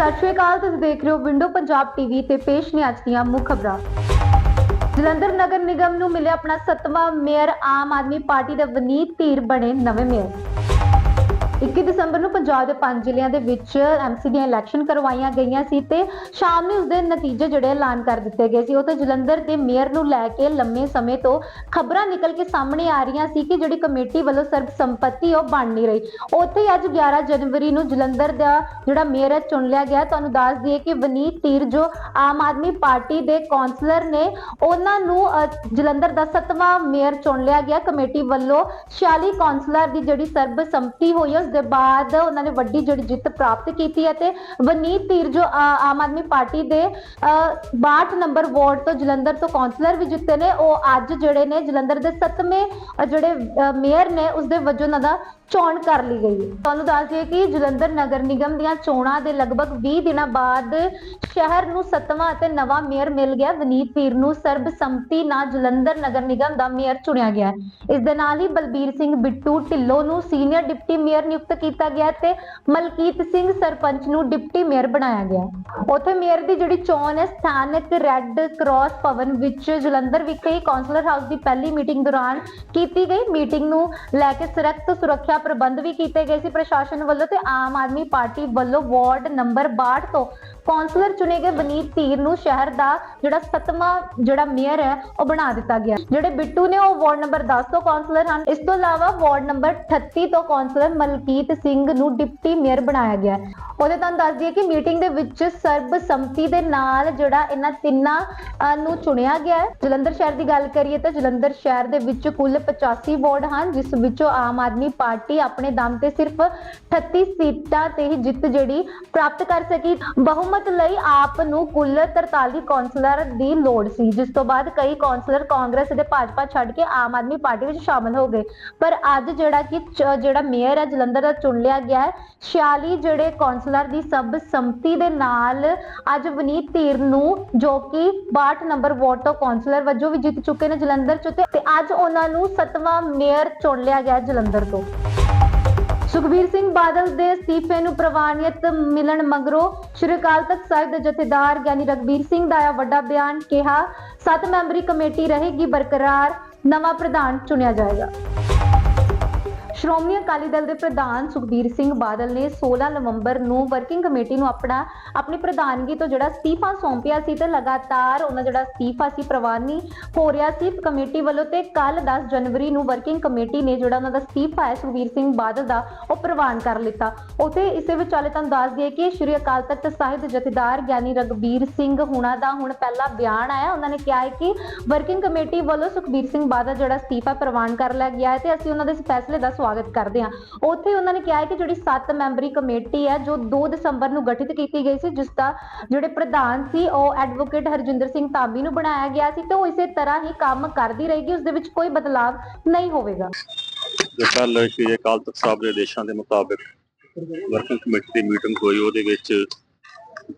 ਸਤਿ ਸ਼੍ਰੀ ਅਕਾਲ, ਤੁਸੀਂ ਦੇਖ ਰਹੇ ਹੋ ਵਿੰਡੋ ਪੰਜਾਬ ਟੀਵੀ ਤੇ ਪੇਸ਼ ਨੇ ਅੱਜ ਦੀਆਂ ਮੁੱਖ ਖਬਰਾਂ। ਜਲੰਧਰ ਨਗਰ ਨਿਗਮ ਨੂੰ ਮਿਲਿਆ ਆਪਣਾ ਸੱਤਵਾਂ ਮੇਅਰ ਆਮ ਆਦਮੀ ਪਾਰਟੀ ਦੇ ਵਨੀਤ ਧੀਰ ਬਣੇ ਨਵੇਂ ਮੇਅਰ। 21 ਦਸੰਬਰ ਨੂੰ ਪੰਜਾਬ ਦੇ ਪੰਜ ਜ਼ਿਲ੍ਹਿਆਂ ਦੇ ਵਿੱਚ ਐਮਸੀ ਦੀਆਂ ਇਲੈਕਸ਼ਨ ਕਰਵਾਈਆਂ ਗਈਆਂ ਸੀ ਤੇ ਸ਼ਾਮ ਨੂੰ ਉਸਦੇ ਨਤੀਜੇ ਜਿਹੜੇ ਐਲਾਨ ਕਰ ਦਿੱਤੇ ਗਏ ਸੀ। ਉੱਥੇ ਜਲੰਧਰ ਦੇ ਮੇਅਰ ਨੂੰ ਲੈ ਕੇ ਲੰਮੇ ਸਮੇਂ ਤੋਂ ਖਬਰਾਂ ਨਿਕਲ ਕੇ ਸਾਹਮਣੇ ਆ ਰਹੀਆਂ ਸੀ ਕਿ ਜਿਹੜੀ ਕਮੇਟੀ ਵੱਲੋਂ ਸਰਬਸੰਮਤੀ ਉਹ ਬਣ ਨਹੀਂ ਰਹੀ। ਉੱਥੇ ਹੀ ਅੱਜ 11 ਜਨਵਰੀ ਨੂੰ ਜਲੰਧਰ ਦਾ ਜਿਹੜਾ ਮੇਅਰ ਹੈ, ਚੁਣ ਲਿਆ ਗਿਆ। ਤੁਹਾਨੂੰ ਦੱਸ ਦਈਏ ਕਿ ਵਨੀਤ ਤੀਰ ਜੋ ਆਮ ਆਦਮੀ ਪਾਰਟੀ ਦੇ ਕੌਂਸਲਰ ਨੇ ਉਹਨਾਂ ਨੂੰ ਜਲੰਧਰ ਦਾ ਸੱਤਵਾਂ ਮੇਅਰ ਚੁਣ ਲਿਆ ਗਿਆ। ਕਮੇਟੀ ਵੱਲੋਂ 46 ਕੌਂਸਲਰ ਦੀ ਜਿਹੜੀ ਸਰਬਸੰਮਤੀ ਹੋਈ ਹੈ, ਉਸ ਦੇ ਬਾਅਦ ਉਹਨਾਂ ਨੇ ਵੱਡੀ ਜਿਹੜੀ ਜਿੱਤ ਪ੍ਰਾਪਤ ਕੀਤੀ ਹੈ ਤੇ ਵਨੀਤ ਧੀਰ ਜੋ ਆ- ਆਮ ਆਦਮੀ ਪਾਰਟੀ ਦੇ ਅਹ, 62 ਨੰਬਰ ਵਾਰਡ ਤੋਂ ਜਲੰਧਰ ਤੋਂ ਕੌਂਸਲਰ ਵੀ ਜਿੱਤੇ ਨੇ ਉਹ ਅੱਜ ਜਿਹੜੇ ਨੇ ਜਲੰਧਰ ਦੇ ਸੱਤਵੇਂ ਜਿਹੜੇ ਮੇਅਰ ਨੇ ਉਸ ਦੇ ਵਜੋਂ ਉਹਨਾਂ ਦਾ ਚੋਣ ਕਰ ਲਈ ਗਈ ਹੈ। ਤੁਹਾਨੂੰ ਦੱਸ ਦਈਏ ਕਿ ਜਲੰਧਰ ਨਗਰ ਨਿਗਮ ਦੀਆਂ ਚੋਣਾਂ ਦੇ ਲਗਭਗ 20 ਦਿਨਾਂ ਬਾਅਦ ਸ਼ਹਿਰ ਨੂੰ ਸੱਤਵਾਂ ਅਤੇ ਨਵਾਂ ਮੇਅਰ ਮਿਲ ਗਿਆ। ਵਨੀਤ ਵੀਰ ਨੂੰ ਸਰਬਸੰਮਤੀ ਨਾਲ ਜਲੰਧਰ ਨਗਰ ਨਿਗਮ ਦਾ ਮੇਅਰ ਚੁਣਿਆ ਗਿਆ ਇਸ ਦੇ ਨਾਲ ਹੀ ਬਲਬੀਰ ਸਿੰਘ ਬਿੱਟੂ ਢਿੱਲੋਂ ਨੂੰ ਸੀਨੀਅਰ ਡਿਪਟੀ ਮੇਅਰ ਨਿਯੁਕਤ ਕੀਤਾ ਗਿਆ ਤੇ ਮਲਕੀਤ ਸਿੰਘ ਸਰਪੰਚ ਨੂੰ ਡਿਪਟੀ ਮੇਅਰ ਬਣਾਇਆ ਗਿਆ ਉਥੇ ਮੇਅਰ ਦੀ ਜਿਹੜੀ ਚੋਣ ਹੈ, ਸਥਾਨਕ ਰੈੱਡ ਕਰਾਸ ਭਵਨ ਵਿੱਚ ਜਲੰਧਰ ਵਿਖੇ ਕਾਉਂਸਲਰ ਹਾਊਸ ਦੀ ਪਹਿਲੀ ਮੀਟਿੰਗ ਦੌਰਾਨ ਕੀਤੀ ਗਈ। ਮੀਟਿੰਗ ਨੂੰ ਲੈ ਕੇ ਸਖਤ ਸੁਰੱਖਿਆ ਪ੍ਰਬੰਧ ਵੀ ਕੀਤੇ ਗਏ ਸੀ ਪ੍ਰਸ਼ਾਸਨ ਵੱਲੋਂ ਤੇ ਆਮ ਆਦਮੀ ਪਾਰਟੀ ਵੱਲੋਂ ਵਾਰਡ ਨੰਬਰ 62 ਤੋਂ ਕਾਉਂਸਲਰ ਚੁਣੇ ਗਏ ਬਨੀਤ ਧੀਰ ਨੂੰ ਸ਼ਹਿਰ ਦਾ ਜਿਹੜਾ ਸੱਤਵਾਂ ਜਿਹੜਾ ਮੇਅਰ ਹੈ, ਉਹ ਬਣਾ ਦਿੱਤਾ ਗਿਆ। ਜਿਹੜੇ ਬਿੱਟੂ ਨੇ ਉਹ ਵਾਰਡ ਨੰਬਰ 10 ਤੋਂ ਕਾਉਂਸਲਰ ਹਨ। ਇਸ ਤੋਂ ਇਲਾਵਾ ਵਾਰਡ ਨੰਬਰ 38 ਤੋਂ ਕਾਉਂਸਲਰ ਮਲਕੀਤ ਸਿੰਘ ਨੂੰ ਡਿਪਟੀ ਮੇਅਰ ਬਣਾਇਆ ਗਿਆ ਉਹਦੇ ਤੁਹਾਨੂੰ ਦੱਸ ਦਈਏ ਕਿ ਮੀਟਿੰਗ ਦੇ ਵਿੱਚ ਸਰਬਸੰਮਤੀ ਦੇ ਨਾਲ ਜਿਹੜਾ ਇਹਨਾਂ ਤਿੰਨਾਂ ਨੂੰ ਚੁਣਿਆ ਗਿਆ ਜਲੰਧਰ ਸ਼ਹਿਰ ਦੀ ਗੱਲ ਕਰੀਏ ਤਾਂ ਜਲੰਧਰ ਸ਼ਹਿਰ ਦੇ ਵਿੱਚ ਕੁੱਲ 85 ਵਾਰਡ ਹਨ, ਜਿਸ ਵਿੱਚੋਂ ਆਮ ਆਦਮੀ ਪਾਰਟੀ ਆਪਣੇ ਦਮ ਤੇ ਸਿਰਫ 38 ਸੀਟਾਂ ਤੇ ਹੀ ਜਿੱਤ ਜਿਹੜੀ ਪ੍ਰਾਪਤ ਕਰ ਸਕੀ। ਬਹੁਮਤ ਲਈ ਆਪ ਨੂੰ ਕੁੱਲ 43 ਕੌਂਸਲਰ ਦੀ ਲੋੜ ਸੀ, ਜਿਸ ਤੋਂ ਬਾਅਦ ਕਈ ਕੌਂਸਲਰ ਕਾਂਗਰਸ ਅਤੇ ਭਾਜਪਾ ਛੱਡ ਕੇ ਆਮ ਆਦਮੀ ਪਾਰਟੀ ਵਿੱਚ ਸ਼ਾਮਲ ਹੋ ਗਏ। ਪਰ ਅੱਜ ਜਿਹੜਾ ਕਿ ਜਿਹੜਾ ਮੇਅਰ ਹੈ, ਜਲੰਧਰ ਦਾ ਚੁਣ ਲਿਆ ਗਿਆ ਹੈ 46 ਜਿਹੜੇ ਕੌਂਸਲਰ ਦੀ ਸਬ ਸੰਮਤੀ ਦੇ ਨਾਲ ਅੱਜ ਵਨੀਤ ਧੀਰ ਨੂੰ, ਜੋ ਕਿ 62 ਨੰਬਰ ਵਾਰਡ ਤੋਂ ਕੌਂਸਲਰ ਵਜੋਂ ਵੀ ਜਿੱਤ ਚੁੱਕੇ ਨੇ ਜਲੰਧਰ ਚ, ਤੇ ਅੱਜ ਉਹਨਾਂ ਨੂੰ ਸੱਤਵਾਂ ਮੇਅਰ ਚੁਣ ਲਿਆ ਗਿਆ ਜਲੰਧਰ ਤੋਂ। ਸੁਖਬੀਰ ਸਿੰਘ ਬਾਦਲ ਦੇ ਅਸਤੀਫੇ ਨੂੰ ਪ੍ਰਵਾਨਿਤ ਮਿਲਣ ਮਗਰੋਂ ਸ਼੍ਰੀ ਅਕਾਲ ਤਖਤ ਸਾਹਿਬ ਦੇ ਜਥੇਦਾਰ ਗਿਆਨੀ ਰਗਬੀਰ ਸਿੰਘ ਦਾ ਆਇਆ ਵੱਡਾ ਬਿਆਨ ਕਿਹਾ, ਸੱਤ ਮੈਂਬਰੀ ਕਮੇਟੀ ਰਹੇਗੀ ਬਰਕਰਾਰ, ਨਵਾਂ ਪ੍ਰਧਾਨ ਚੁਣਿਆ ਜਾਏਗਾ। ਸ਼੍ਰੋਮਣੀ ਅਕਾਲੀ ਦਲ ਦੇ ਪ੍ਰਧਾਨ ਸੁਖਬੀਰ ਸਿੰਘ ਬਾਦਲ ਨੇ 16 ਨਵੰਬਰ ਨੂੰ ਵਰਕਿੰਗ ਕਮੇਟੀ ਨੂੰ ਆਪਣਾ, ਆਪਣੀ ਪ੍ਰਧਾਨਗੀ ਤੋਂ ਜਿਹੜਾ ਅਸਤੀਫਾ ਸੌਂਪਿਆ ਸੀ ਤੇ ਲਗਾਤਾਰ ਉਹਨਾਂ ਜਿਹੜਾ ਅਸਤੀਫਾ ਸੀ, ਪ੍ਰਵਾਨੀ ਹੋ ਰਿਹਾ ਸੀ ਕਮੇਟੀ ਵੱਲੋਂ ਤੇ ਕੱਲ 10 ਜਨਵਰੀ ਨੂੰ ਵਰਕਿੰਗ ਕਮੇਟੀ ਨੇ ਜਿਹੜਾ ਉਹਨਾਂ ਦਾ ਅਸਤੀਫਾ ਹੈ, ਸੁਖਬੀਰ ਸਿੰਘ ਬਾਦਲ ਦਾ, ਉਹ ਪ੍ਰਵਾਨ ਕਰ ਲਿੱਤਾ। ਉਥੇ ਇਸੇ ਵਿਚਾਲੇ ਤੁਹਾਨੂੰ ਦੱਸ ਦਈਏ ਕਿ ਸ਼੍ਰੀ ਅਕਾਲ ਤਖਤ ਸਾਹਿਬ ਦੇ ਜਥੇਦਾਰ ਗਿਆਨੀ ਰਗਬੀਰ ਸਿੰਘ ਹੁਣਾਂ ਦਾ ਹੁਣ ਪਹਿਲਾ ਬਿਆਨ ਆਇਆ। ਉਹਨਾਂ ਨੇ ਕਿਹਾ ਹੈ ਕਿ ਵਰਕਿੰਗ ਕਮੇਟੀ ਵੱਲੋਂ ਸੁਖਬੀਰ ਸਿੰਘ ਬਾਦਲ ਜਿਹੜਾ ਅਸਤੀਫਾ ਪ੍ਰਵਾਨ ਕਰ ਲਿਆ ਗਿਆ ਹੈ ਤੇ ਅਸੀਂ ਉਹਨਾਂ ਦੇ ਇਸ ਫੈਸਲੇ ਦਾ ਸਵਾਗਤ ਕਰਦੇ ਹਾਂ। ਉੱਥੇ ਉਹਨਾਂ ਨੇ ਕਿਹਾ ਹੈ ਕਿ ਜਿਹੜੀ 7 ਮੈਂਬਰੀ ਕਮੇਟੀ ਹੈ, ਜੋ 2 ਦਸੰਬਰ ਨੂੰ ਗਠਿਤ ਕੀਤੀ ਗਈ ਸੀ ਜਿਸ ਦਾ ਜਿਹੜੇ ਪ੍ਰਧਾਨ ਸੀ, ਉਹ ਐਡਵੋਕੇਟ ਹਰਜਿੰਦਰ ਸਿੰਘ ਧਾਮੀ ਨੂੰ ਬਣਾਇਆ ਗਿਆ ਸੀ ਤੇ ਉਹ ਇਸੇ ਤਰ੍ਹਾਂ ਹੀ ਕੰਮ ਕਰਦੀ ਰਹੇਗੀ, ਉਸ ਦੇ ਵਿੱਚ ਕੋਈ ਬਦਲਾਵ ਨਹੀਂ ਹੋਵੇਗਾ। ਕੱਲ ਸ਼੍ਰੀ ਅਕਾਲ ਤਖਤ ਸਾਹਿਬ ਦੇ ਆਦੇਸ਼ਾਂ ਦੇ ਮੁਤਾਬਕ ਵਰਕਿੰਗ ਕਮੇਟੀ ਦੀ ਮੀਟਿੰਗ ਹੋਈ, ਉਹਦੇ ਵਿੱਚ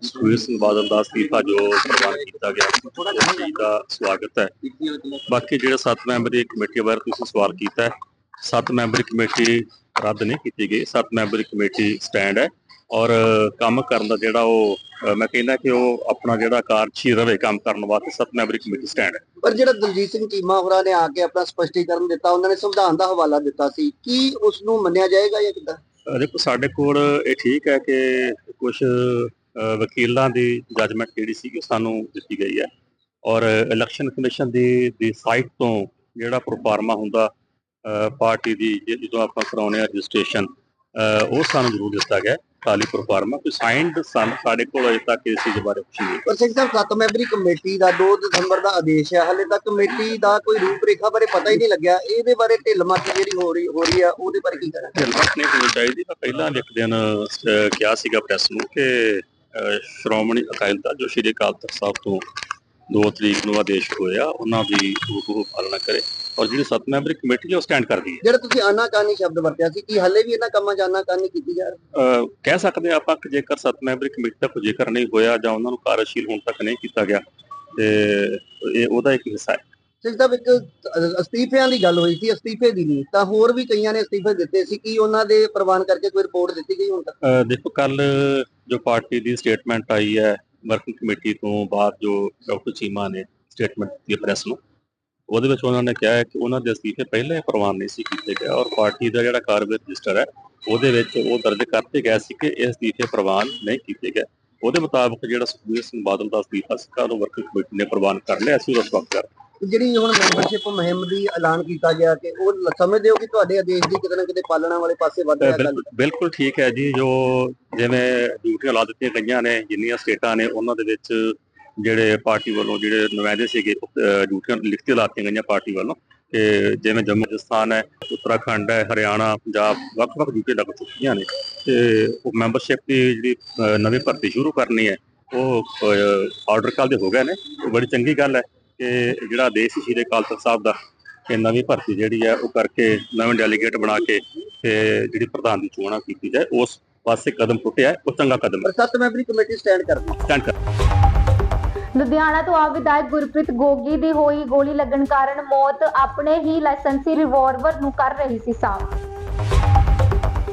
ਸੁਖਬੀਰ ਸਿੰਘ ਬਾਦਲ ਦਾ ਅਸਤੀਫਾ ਜੋ ਪ੍ਰਵਾਨ ਕੀਤਾ ਗਿਆ, ਉਸ ਦਾ ਸਵਾਗਤ ਹੈ। ਬਾਕੀ ਜਿਹੜਾ ਸੱਤ ਮੈਂਬਰੀ ਕਮੇਟੀ ਬਾਰੇ ਤੁਸੀਂ ਸਵਾਲ ਕੀਤਾ ਹੈ ਸੱਤ ਮੈਂਬਰੀ ਕਮੇਟੀ ਰੱਦ ਨਹੀਂ ਕੀਤੀ ਗਈ ਸੱਤ ਮੈਂਬਰੀ ਕਮੇਟੀ ਸਟੈਂਡ ਹੈ ਔਰ ਕੰਮ ਕਰਨ ਦਾ ਜਿਹੜਾ ਉਹ ਮੈਂ ਕਹਿੰਦਾ ਕਿ ਉਹ ਆਪਣਾ ਜਿਹੜਾ ਕਾਰਜਸ਼ੀਲ ਰਵੇ ਕੰਮ ਕਰਨ ਵਾਸਤੇ ਸੱਤ ਮੈਂਬਰੀ ਕਮੇਟੀ ਸਟੈਂਡ ਹੈ। ਪਰ ਜਿਹੜਾ ਦਲਜੀਤ ਸਿੰਘ ਚੀਮਾ ਹੋਰਾਂ ਨੇ ਆ ਕੇ ਆਪਣਾ ਸਪਸ਼ਟੀਕਰਨ ਦਿੱਤਾ ਉਹਨਾਂ ਨੇ ਸੰਵਿਧਾਨ ਦਾ ਹਵਾਲਾ ਦਿੱਤਾ ਸੀ ਕੀ ਉਸ ਨੂੰ ਮੰਨਿਆ ਜਾਏਗਾ ਜਾਂ ਕਿੱਦਾਂ? ਦੇਖੋ ਸਾਡੇ ਕੋਲ ਇਹ ਠੀਕ ਹੈ ਕਿ ਕੁਝ ਵਕੀਲਾਂ ਦੀ ਜੱਜਮੈਂਟ ਜਿਹੜੀ ਸੀ ਸਾਨੂੰ ਦਿੱਤੀ ਗਈ ਹੈ ਔਰ ਇਲੈਕਸ਼ਨ ਕਮਿਸ਼ਨ ਦੀ ਦੀ ਸਾਈਟ ਤੋਂ ਜਿਹੜਾ ਪ੍ਰੋਫਾਰਮਾ ਹੁੰਦਾ ਪਾਰਟੀ ਦੀ ਜਦੋਂ ਆਪਾਂ ਕਰਾਉਨੇ ਆ ਰਜਿਸਟ੍ਰੇਸ਼ਨ ਉਹ ਸਾਨੂੰ ਜ਼ਰੂਰ ਦਿੱਤਾ ਗਿਆ ਖਾਲੀ ਪ੍ਰੋਫਾਰਮਾ ਕੋਈ ਸਾਈਨਡ ਸਾਡੇ ਕੋਲ ਅਜੇ ਤੱਕ ਇਸ ਚੀਜ਼ ਬਾਰੇ ਕੁਝ ਨਹੀਂ। ਪਰ ਸਿੰਘ ਸਾਹਿਬ ਸੱਤ ਮੈਂਬਰੀ ਕਮੇਟੀ ਦਾ 2 ਦਸੰਬਰ ਦਾ ਆਦੇਸ਼ ਹੈ ਹਲੇ ਤੱਕ ਕਮੇਟੀ ਦਾ ਕੋਈ ਰੂਪਰੇਖਾ ਬਾਰੇ ਪਤਾ ਹੀ ਨਹੀਂ ਲੱਗਿਆ। ਇਹਦੇ ਬਾਰੇ ਢਿੱਲ ਮੱਤ ਜਿਹੜੀ ਹੋ ਰਹੀ ਹੋ ਰਹੀ ਆ ਉਹਦੇ ਬਾਰੇ ਕੀ ਕਰਾਂ ਹਿੰਮਤ ਨਹੀਂ ਹੋਣੀ ਚਾਹੀਦੀ। ਮੈਂ ਪਹਿਲਾਂ ਇੱਕ ਦਿਨ ਕਿਹਾ ਸੀਗਾ ਪ੍ਰੈਸ ਨੂੰ ਕਿ ਸ਼੍ਰੋਮਣੀ ਅਕਾਲੀ ਦਲ ਜੋ ਸ਼੍ਰੀ ਅਕਾਲ ਤਖਤ ਸਾਹਿਬ ਤੋਂ 2 ਤਰੀਕ ਨੂੰ ਆਦੇਸ਼ ਹੋਇਆ ਉਹਨਾਂ ਦੀ ਉਹ ਪਾਲਣਾ ਕਰੇ। ਔਰ ਜਿਹੜੀ ਸੱਤ ਮੈਂਬਰੀ ਕਮੇਟੀ ਹੈ ਉਹ ਸਟੈਂਡ ਕਰਦੀ ਹੈ। ਜਿਹੜਾ ਤੁਸੀਂ ਆਨਾਕਾਨੀ ਸ਼ਬਦ ਵਰਤਿਆ ਸੀ ਕਿ ਹਲੇ ਵੀ ਇਹਨਾਂ ਕੰਮਾਂ 'ਚ ਆਨਾਕਾਨੀ ਕੀਤੀ ਜਾ ਰਹੀ ਅਹ, ਕਹਿ ਸਕਦੇ ਹਾਂ ਆਪਾਂ ਕਿ ਜੇਕਰ ਸੱਤ ਮੈਂਬਰੀ ਕਮੇਟੀ ਦਾ ਕੋਈ ਜ਼ਿਕਰ ਨਹੀਂ ਹੋਇਆ ਜਾਂ ਉਹਨਾਂ ਨੂੰ ਕਾਰਜਸ਼ੀਲ ਹੋਣ ਤੱਕ ਨਹੀਂ ਕੀਤਾ ਗਿਆ ਤੇ ਇਹ ਉਹਦਾ ਇੱਕ ਹਿੱਸਾ ਹੈ। ਸਾਹਿਬ ਇੱਕ ਅਸਤੀਫਿਆਂ ਦੀ ਗੱਲ ਹੋਈ ਸੀ ਅਸਤੀਫੇ ਦੀ ਨਹੀਂ ਤਾਂ ਹੋਰ ਵੀ ਕਈਆਂ ਨੇ ਅਸਤੀਫੇ ਦਿੱਤੇ ਸੀ ਕਿ ਉਹਨਾਂ ਦੇ ਪ੍ਰਵਾਨ ਕਰਕੇ ਕੋਈ ਰਿਪੋਰਟ ਦਿੱਤੀ ਗਈ ਹੁਣ ਤੱਕ? ਦੇਖੋ ਕੱਲ ਜੋ ਪਾਰਟੀ ਦੀ ਸਟੇਟਮੈਂਟ ਆਈ ਹੈ ਵਰਕਿੰਗ ਕਮੇਟੀ ਤੋਂ ਬਾਅਦ ਜੋ ਡਾਕਟਰ ਚੀਮਾ ਨੇ ਸਟੇਟਮੈਂਟ ਦਿੱਤੀ ਪ੍ਰੈਸ ਨੂੰ, ਉਹਦੇ ਵਿੱਚ ਉਹਨਾਂ ਨੇ ਕਿਹਾ ਹੈ ਕਿ ਉਹਨਾਂ ਦੇ ਅਸਤੀਫੇ ਪਹਿਲਾਂ ਹੀ ਪ੍ਰਵਾਨ ਨਹੀਂ ਸੀ ਕੀਤੇ ਗਏ ਔਰ ਪਾਰਟੀ ਦਾ ਜਿਹੜਾ ਕਾਰਵਾਈ ਰਜਿਸਟਰ ਹੈ, ਉਹਦੇ ਵਿੱਚ ਉਹ ਦਰਜ ਕਰਤੇ ਗਏ ਸੀ ਕਿ ਇਹ ਅਸਤੀਫੇ ਪ੍ਰਵਾਨ ਨਹੀਂ ਕੀਤੇ ਗਏ। ਉਹਦੇ ਮੁਤਾਬਕ ਜਿਹੜਾ ਸੁਖਬੀਰ ਸਿੰਘ ਬਾਦਲ ਦਾ ਅਸਤੀਫਾ ਸੀ ਉਹਨੂੰ ਵਰਕਿੰਗ ਕਮੇਟੀ ਨੇ ਪ੍ਰਵਾਨ ਕਰ ਲਿਆ ਸੀ, ਉਹਦਾ ਸਵਾਗਤ ਜਿਹੜੀ ਹੁਣ ਮੈਂਬਰਸ਼ਿਪ ਮੁਹਿੰਮ ਦੀ ਐਲਾਨ ਕੀਤਾ ਗਿਆ ਕਿ ਉਹ ਸਮਝਦੇ ਹੋ ਕਿ ਤੁਹਾਡੇ ਆਦੇਸ਼ ਦੀ ਕਿਤੇ ਨਾ ਕਿਤੇ ਪਾਲਣਾ ਵਾਲੇ ਪਾਸੇ ਵੱਧ ਰਿਹਾ ਗੱਲ? ਬਿਲਕੁਲ ਠੀਕ ਹੈ ਜੀ, ਜੋ ਜਿਵੇਂ ਡਿਊਟੀਆਂ ਲਾ ਦਿੱਤੀਆਂ ਗਈਆਂ ਨੇ, ਜਿੰਨੀਆਂ ਸਟੇਟਾਂ ਨੇ, ਉਹਨਾਂ ਦੇ ਵਿੱਚ ਜਿਹੜੇ ਪਾਰਟੀ ਵੱਲੋਂ ਜਿਹੜੇ ਨੁਮਾਇੰਦੇ ਸੀਗੇ ਡਿਊਟੀਆਂ ਲਿਖਤੀ ਲਾਤੀਆਂ ਗਈਆਂ ਪਾਰਟੀ ਵੱਲੋਂ, ਤੇ ਜਿਵੇਂ ਜੰਮੂ ਰਾਜਸਥਾਨ ਹੈ, ਉੱਤਰਾਖੰਡ ਹੈ, ਹਰਿਆਣਾ, ਪੰਜਾਬ, ਵੱਖ-ਵੱਖ ਡਿਊਟੀ ਲੱਗ ਚੁੱਕੀਆਂ ਨੇ, ਤੇ ਉਹ ਮੈਂਬਰਸ਼ਿਪ ਦੀ ਜਿਹੜੀ ਨਵੀਂ ਭਰਤੀ ਸ਼ੁਰੂ ਕਰਨੀ ਹੈ, ਉਹ ਆਰਡਰ ਕੱਲ ਦੇ ਹੋ ਗਏ ਨੇ ਇਹ ਬੜੀ ਚੰਗੀ ਗੱਲ ਹੈ ਕਿ ਜਿਹੜਾ ਆਦੇਸ਼ ਸੀ ਸ਼੍ਰੀ ਅਕਾਲ ਤਖਤ ਸਾਹਿਬ ਦਾ ਕਿ ਨਵੀਂ ਭਰਤੀ ਜਿਹੜੀ ਹੈ ਉਹ ਕਰਕੇ ਨਵੇਂ ਡੈਲੀਗੇਟ ਬਣਾ ਕੇ ਤੇ ਜਿਹੜੀ ਪ੍ਰਧਾਨ ਦੀ ਚੋਣਾਂ ਕੀਤੀ ਜਾਏ ਉਸ ਪਾਸੇ ਕਦਮ ਪੁੱਟਿਆ ਉਹ ਚੰਗਾ ਕਦਮ ਹੈ। ਸੱਤ ਮੈਂਬਰੀ ਕਮੇਟੀ ਸਟੈਂਡ ਕਰਦੀ ਸਟੈਂਡ ਕਰ। ਲੁਧਿਆਣਾ ਤੋਂ ਆਪ ਵਿਧਾਇਕ ਗੁਰਪ੍ਰੀਤ ਗੋਗੀ ਦੀ ਹੋਈ ਗੋਲੀ ਲੱਗਣ ਕਾਰਨ ਮੌਤ ਆਪਣੇ ਹੀ ਲਾਇਸੈਂਸੀ ਰਿਵਾਲਵਰ ਨੂੰ ਕਰ ਰਹੀ ਸੀ ਸਾਫ਼।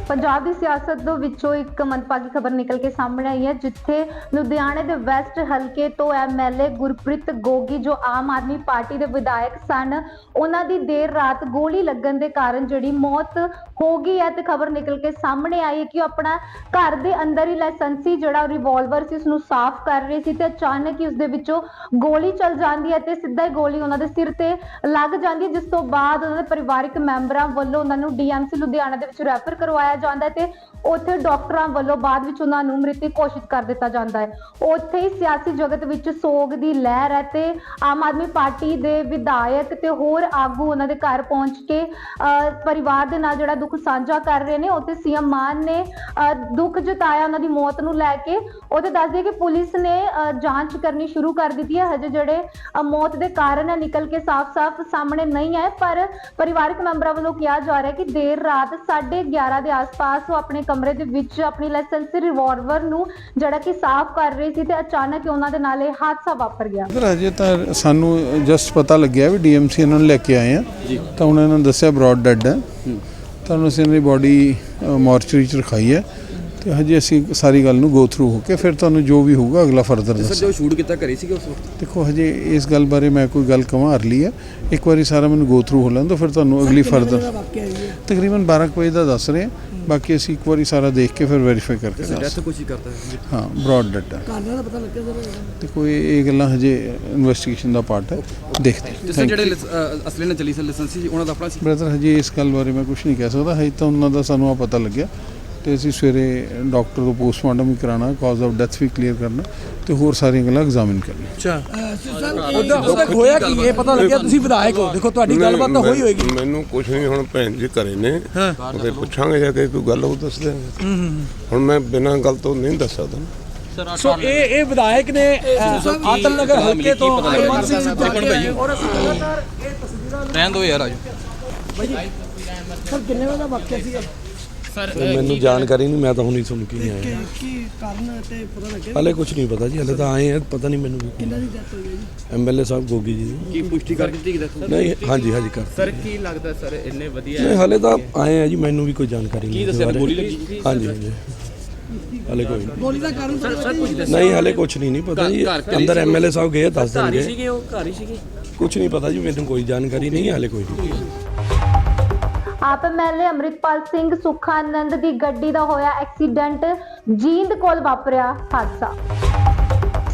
ਪੰਜਾਬ ਦੀ ਸਿਆਸਤ ਦੇ ਵਿੱਚੋਂ ਇੱਕ ਮੰਦਭਾਗੀ ਖਬਰ ਨਿਕਲ ਕੇ ਸਾਹਮਣੇ ਆਈ ਹੈ, ਜਿੱਥੇ ਲੁਧਿਆਣੇ ਦੇ ਵੈਸਟ ਹਲਕੇ ਤੋਂ ਐਮਐਲਏ ਗੁਰਪ੍ਰੀਤ ਗੋਗੀ, ਜੋ ਆਮ ਆਦਮੀ ਪਾਰਟੀ ਦੇ ਵਿਧਾਇਕ ਸਨ, ਉਹਨਾਂ ਦੀ ਦੇਰ ਰਾਤ ਗੋਲੀ ਲੱਗਣ ਦੇ ਕਾਰਨ ਜਿਹੜੀ ਮੌਤ ਹੋ ਗਈ ਹੈ ਤੇ ਖਬਰ ਨਿਕਲ ਕੇ ਸਾਹਮਣੇ ਆਈ ਹੈ ਕਿ ਉਹ ਆਪਣਾ ਘਰ ਦੇ ਅੰਦਰ ਹੀ ਲਾਇਸੈਂਸੀ ਜਿਹੜਾ ਰਿਵਾਲਵਰ ਸੀ ਉਸ ਨੂੰ ਸਾਫ਼ ਕਰ ਰਹੀ ਸੀ ਤੇ ਅਚਾਨਕ ਹੀ ਉਸ ਦੇ ਵਿੱਚੋਂ ਗੋਲੀ ਚੱਲ ਜਾਂਦੀ ਹੈ ਤੇ ਸਿੱਧਾ ਹੀ ਗੋਲੀ ਉਹਨਾਂ ਦੇ ਸਿਰ ਤੇ ਲੱਗ ਜਾਂਦੀ ਹੈ, ਜਿਸ ਤੋਂ ਬਾਅਦ ਉਹਨਾਂ ਦੇ ਪਰਿਵਾਰਕ ਮੈਂਬਰਾਂ ਵੱਲੋਂ ਉਹਨਾਂ ਨੂੰ ਡੀਐਮਸੀ ਲੁਧਿਆਣਾ ਦੇ ਵਿੱਚ ਰੈਫਰ ਕਰਵਾਇਆ ਜਾਂਦਾ ਤੇ ਉੱਥੇ ਡਾਕਟਰਾਂ ਵੱਲੋਂ ਬਾਅਦ ਵਿੱਚ ਉਹਨਾਂ ਨੂੰ ਮ੍ਰਿਤਕ ਘੋਸ਼ਿਤ ਕਰ ਦਿੱਤਾ ਜਾਂਦਾ ਹੈ। ਉੱਥੇ ਹੀ ਸਿਆਸੀ ਜਗਤ ਵਿੱਚ ਸੋਗ ਦੀ ਲਹਿਰ ਹੈ ਤੇ ਆਮ ਆਦਮੀ ਪਾਰਟੀ ਦੇ ਵਿਧਾਇਕ ਤੇ ਹੋਰ ਆਗੂ ਉਹਨਾਂ ਦੇ ਘਰ ਪਹੁੰਚ ਕੇ ਪਰਿਵਾਰ ਦੇ ਨਾਲ ਜਿਹੜਾ ਦੁੱਖ ਸਾਂਝਾ ਕਰ ਰਹੇ ਨੇ, ਉੱਥੇ ਸੀਐਮ ਮਾਨ ਨੇ ਦੁੱਖ ਜਤਾਇਆ ਉਹਨਾਂ ਦੀ ਮੌਤ ਨੂੰ ਲੈ ਕੇ। ਉਹਦੇ ਦੱਸ ਦਈਏ ਕਿ ਪੁਲਿਸ ਨੇ ਜਾਂਚ ਕਰਨੀ ਸ਼ੁਰੂ ਕਰ ਦਿੱਤੀ ਹੈ। ਹਜੇ ਜਿਹੜੇ ਮੌਤ ਦੇ ਕਾਰਨ ਹੈ, ਨਿਕਲ ਕੇ ਸਾਫ਼-ਸਾਫ਼ ਸਾਹਮਣੇ ਨਹੀਂ ਆਏ ਪਰ ਪਰਿਵਾਰਕ ਮੈਂਬਰਾਂ ਵੱਲੋਂ ਕਿਹਾ ਜਾ ਰਿਹਾ ਹੈ ਕਿ ਦੇਰ ਰਾਤ 11:30 ਦੇ ਆਸ-ਪਾਸ ਉਹ ਆਪਣੇ ਕਮਰੇ ਦੇ ਵਿੱਚ ਆਪਣੀ ਲਾਇਸੈਂਸੀ ਰਿਵਾਲਵਰ ਨੂੰ ਜਿਹੜਾ ਕਿ ਸਾਫ਼ ਕਰ ਰਹੇ ਸੀ ਤੇ ਅਚਾਨਕ ਹੀ ਉਹਨਾਂ ਦੇ ਨਾਲ ਇਹ ਹਾਦਸਾ ਵਾਪਰ ਗਿਆ। ਸਰ ਅਜੇ ਤਾਂ ਸਾਨੂੰ ਜਸਟ ਪਤਾ ਲੱਗਿਆ ਵੀ ਡੀਐਮਸੀ ਇਹਨਾਂ ਨੂੰ ਲੈ ਕੇ ਆਏ ਆ। ਤਾਂ ਉਹਨਾਂ ਨੇ ਦੱਸਿਆ ਬ੍ਰੌਡ ਡੈਡ ਹੈ। ਤਾਂ ਉਹਨਾਂ ਅਸੀਂ ਇਹਨਾਂ ਦੀ ਬਾਡੀ ਮੋਰਚਰੀ ਚ ਰਖਾਈ ਹੈ। ਤੇ ਹਜੇ ਅਸੀਂ ਸਾਰੀ ਗੱਲ ਨੂੰ ਗੋ ਥਰੂ ਹੋ ਕੇ ਫਿਰ ਤੁਹਾਨੂੰ ਜੋ ਵੀ ਹੋਊਗਾ ਅਗਲਾ ਫਰਦਰ ਸਰ ਦੱਸ ਜੋ ਸ਼ੂਟ ਕੀਤਾ ਘਰੇ ਸੀਗੇ ਉਸ ਵਕਤ? ਦੇਖੋ ਹਜੇ ਇਸ ਗੱਲ ਬਾਰੇ ਮੈਂ ਕੋਈ ਗੱਲ ਕਵਾਂ ਅਰਲੀ ਹੈ। ਇੱਕ ਵਾਰੀ ਸਾਰਾ ਮੈਨੂੰ ਗੋ ਥਰੂ ਹੋ ਲੈਣ ਤਾਂ ਫਿਰ ਤੁਹਾਨੂੰ ਅਗਲੀ ਫਰਦਰ ਤਕਰੀਬਨ 12 ਕੁ ਵਜੇ ਦਾ ਦੱਸ ਰਹੇ ਹਾਂ ਬਾਕੀ ਅਸੀਂ ਇੱਕ ਵਾਰੀ ਸਾਰਾ ਦੇਖ ਕੇ ਫਿਰ ਵੈਰੀਫਾਈ ਕਰਕੇ ਦੱਸ ਕੁਛ ਹੀ ਕਰਦਾ ਹੈ। ਹਾਂ ਬ੍ਰੌਡ ਹੈ ਕਾਰਨ ਦਾ ਪਤਾ ਲੱਗਿਆ ਸਰ ਤੇ ਕੋਈ ਇਹ ਗੱਲਾਂ ਹਜੇ ਇਨਵੈਸਟੀਗੇਸ਼ਨ ਦਾ ਪਾਰਟ ਹੈ। ਦੇਖਦੇ ਸਰ ਜਿਹੜੇ ਅਸਲੀ ਨਾਲ ਚੱਲੀ ਸਰ ਲਾਇਸੈਂਸ ਉਹਨਾਂ ਦਾ ਆਪਣਾ ਸੀ? ਬ੍ਰਦਰ ਹਜੇ ਇਸ ਗੱਲ ਬਾਰੇ ਮੈਂ ਕੁਝ ਨਹੀਂ ਕਹਿ ਸਕਦਾ। ਹਜੇ ਤਾਂ ਉਹਨਾਂ ਦਾ ਸਾਨੂੰ ਆ ਪਤਾ ਲੱਗਿਆ। ਤੇ ਅਸੀਂ ਸਵੇਰੇ ਡਾਕਟਰ ਤੋਂ ਪੋਸਟਮਾਰਟਮ ਵੀ ਕਰਾਣਾ ਕਾਜ਼ ਆਫ ਡੈਥ ਵੀ ਕਲੀਅਰ ਕਰਨਾ ਤੇ ਹੋਰ ਸਾਰੀਆਂ ਗੱਲਾਂ ਐਗਜ਼ਾਮਿਨ ਕਰਨਾ ਉਹਦਾ ਉਹਦਾ ਹੋਇਆ ਕੀ? ਇਹ ਪਤਾ ਲੱਗਿਆ ਤੁਸੀਂ ਵਿਧਾਇਕ ਹੋ। ਦੇਖੋ ਤੁਹਾਡੀ ਗੱਲਬਾਤ ਤਾਂ ਹੋਈ ਹੋਏਗੀ। ਮੈਨੂੰ ਕੁਝ ਨਹੀਂ ਹੁਣ ਭੈਣ ਜੀ ਘਰੇ ਨੇ। ਉਹਦੇ ਪੁੱਛਾਂਗੇ ਜਾ ਕੇ ਕੋਈ ਗੱਲ ਉਹ ਦੱਸ ਦੇ ਹੁਣ ਮੈਂ ਬਿਨਾਂ ਗੱਲ ਤੋਂ ਨਹੀਂ ਦੱਸ ਸਕਦਾ। ਸੋ ਇਹ ਇਹ ਵਿਧਾਇਕ ਨੇ ਆਤਮ ਨਗਰ ਹਲਕੇ ਤੋਂ ਹਰਮਨ ਸਿੰਘ ਭਾਈ ਔਰ ਲਗਾਤਾਰ ਇਹ ਤਸਵੀਰਾਂ ਰਹਿਣ ਦੋ ਯਾਰ ਆਜੋ। ਸਰ ਕਿੰਨੇ ਵਜੇ ਦਾ ਵਾਕਿਆ ਸੀ ਮੈਨੂੰ ਜਾਣਕਾਰੀ ਨਹੀਂ ਮੈਂ ਤਾਂ ਹੁਣੀ ਸੁਣ ਕੇ ਹੀ ਆਇਆ। ਕੀ ਕਾਰਨ ਤੇ ਪਤਾ ਲੱਗਿਆ? ਹਲੇ ਕੁਝ ਨਹੀਂ ਪਤਾ ਜੀ ਹਲੇ ਤਾਂ ਆਏ ਆ ਪਤਾ ਨਹੀਂ ਮੈਨੂੰ ਕਿੰਨਾ ਦੀ ਡੈਥ ਹੋਈ ਜੀ? ਐਮਐਲਏ ਸਾਹਿਬ ਗੋਗੀ ਜੀ ਦੀ। ਕੀ ਪੁਸ਼ਟੀ ਕਰ ਦਿੱਤੀ ਕਿ ਡੈਥ ਨਹੀਂ ਹਾਂਜੀ ਹਾਂਜੀ ਕਰ ਸਰ ਕੀ ਲੱਗਦਾ ਸਰ ਇੰਨੇ ਵਧੀਆ ਨਹੀਂ ਹਲੇ ਤਾਂ ਆਏ ਆ ਜੀ ਮੈਨੂੰ ਵੀ ਕੋਈ ਜਾਣਕਾਰੀ ਨਹੀਂ ਕੀ ਦੱਸਿਆ। ਗੋਲੀ ਲੱਗੀ ਹਾਂਜੀ ਹਾਂਜੀ। ਹਲੇ ਕੋਈ ਗੋਲੀ ਦਾ ਕਾਰਨ ਸਰ ਕੁਝ ਨਹੀਂ ਹਲੇ ਕੁਝ ਨਹੀਂ ਨਹੀਂ ਪਤਾ ਜੀ। ਘਰ- ਘਰ ਅੰਦਰ ਐਮਐਲਏ ਸਾਹਿਬ ਗਏ ਦੱਸ ਘਰ ਹੀ ਦੇਣਗੇ। ਸੀਗੇ ਉਹ? ਘਰ ਹੀ ਸੀਗੇ? ਕੁਝ ਨਹੀਂ ਪਤਾ ਜੀ ਮੈਨੂੰ ਕੋਈ ਜਾਣਕਾਰੀ ਨਹੀਂ ਹਲੇ ਕੋਈ ਨਹੀਂ। ਆਪ ਐਮਐਲਏ ਅੰਮ੍ਰਿਤਪਾਲ ਸਿੰਘ ਸੁਖਾਨੰਦ ਦੀ ਗੱਡੀ ਦਾ ਹੋਇਆ ਐਕਸੀਡੈਂਟ, ਜੀਂਦ ਕੋਲ ਵਾਪਰਿਆ ਹਾਦਸਾ।